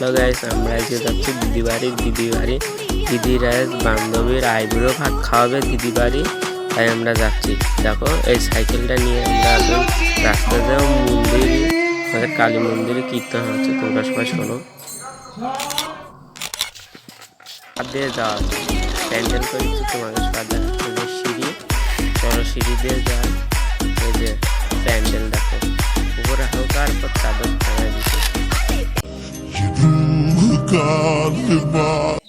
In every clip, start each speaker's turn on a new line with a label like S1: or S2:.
S1: Hello guys আমরা আজকে যাচ্ছি দিদি বাড়ি দিদি বাড়ি দিদির বান্ধবীর আইব্রো ভাত খাওয়াবে দিদি বাড়ি তাই আমরা যাচ্ছি। দেখো, এই সাইকেলটা নিয়ে আমরা রাস্তা যাও মন্দির, আমাদের কালী মন্দিরে কীর্তন হচ্ছে। তোমরা সবাই শোনো। দিয়ে যাওয়া প্যান্ডেল করেছি তোমাদের সবাই সিঁড়ি চলো সিঁড়ি দিয়ে যায়
S2: Galiba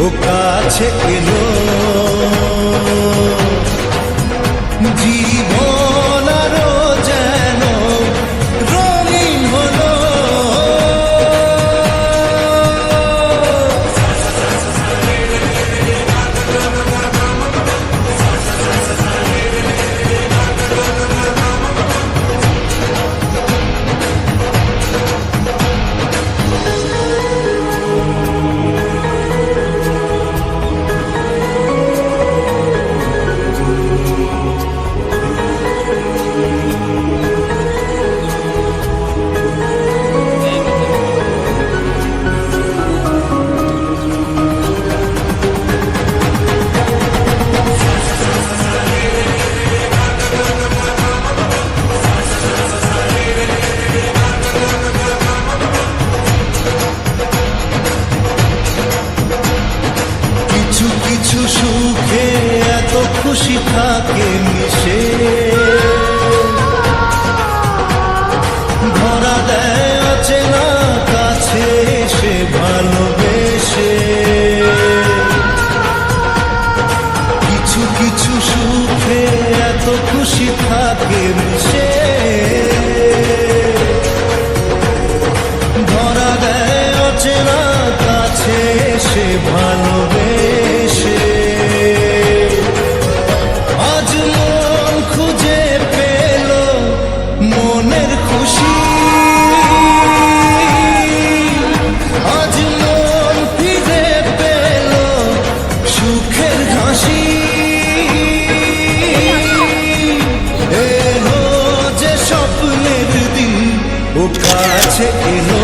S3: ও কাছে এলো সুখে এত খুশি থাকে মিশে। খুশি। আজ মন ফিরে পেল সুখের হাসি এলো যে স্বপ্নের দিন ও কাছে এলো